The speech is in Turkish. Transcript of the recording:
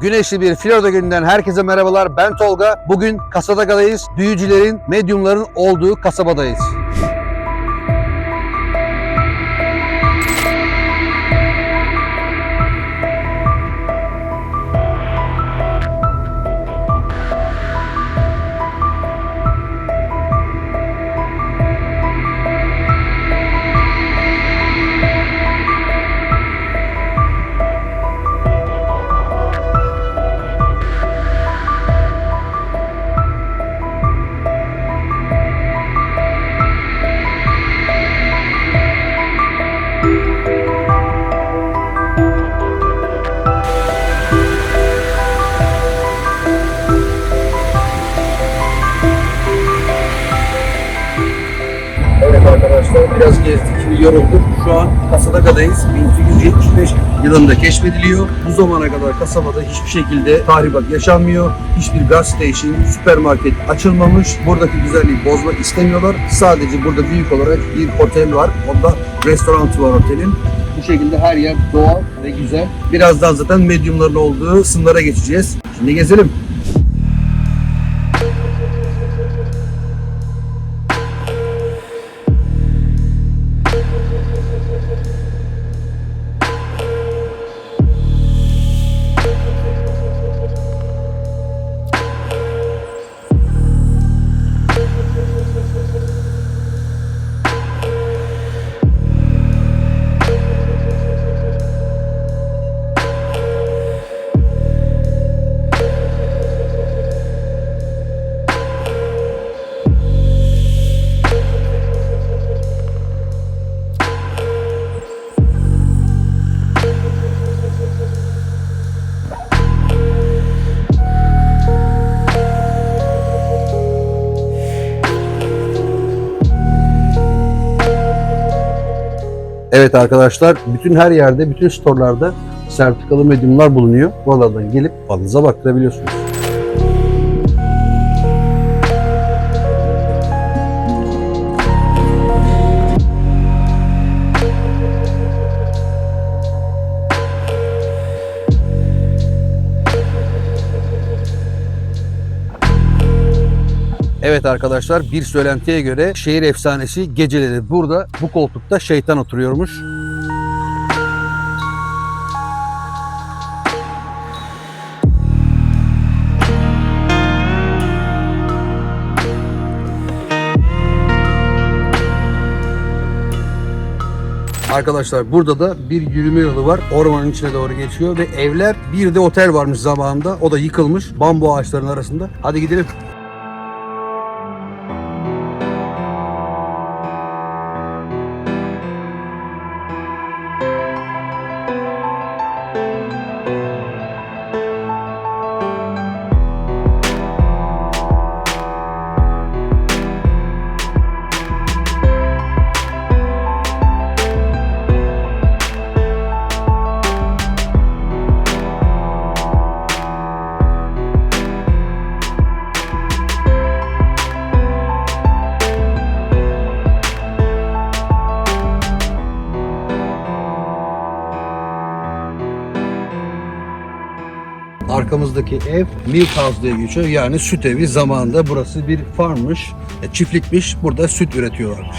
Güneşli bir Florida gününden herkese merhabalar. Ben Tolga. Bugün Kasadaga'dayız. Büyücülerin, medyumların olduğu kasabadayız. Biraz gezdik, yorulduk. Şu an Kasadaga'dayız. 1875 yılında keşfediliyor. Bu zamana kadar kasabada hiçbir şekilde tahribat yaşanmıyor. Hiçbir gas station, süpermarket açılmamış. Buradaki güzelliği bozmak istemiyorlar. Sadece burada büyük olarak bir otel var. Onda restoran var otelin. Bu şekilde her yer doğal ve güzel. Birazdan zaten medyumların olduğu sınırlara geçeceğiz. Şimdi gezelim. Evet arkadaşlar, bütün her yerde, bütün storelarda sertifikalı medyumlar bulunuyor. Buralardan gelip falınıza baktırabiliyorsunuz. Evet arkadaşlar bir söylentiye göre şehir efsanesi geceleri burada bu koltukta şeytan oturuyormuş. Arkadaşlar burada da bir yürüme yolu var. Ormanın içine doğru geçiyor ve evler bir de otel varmış zamanında. O da yıkılmış bambu ağaçlarının arasında. Hadi gidelim. Arkamızdaki ev milk house diye geçiyor. Yani süt evi zamanında burası bir farmmış, e, çiftlikmiş. Burada süt üretiyorlarmış.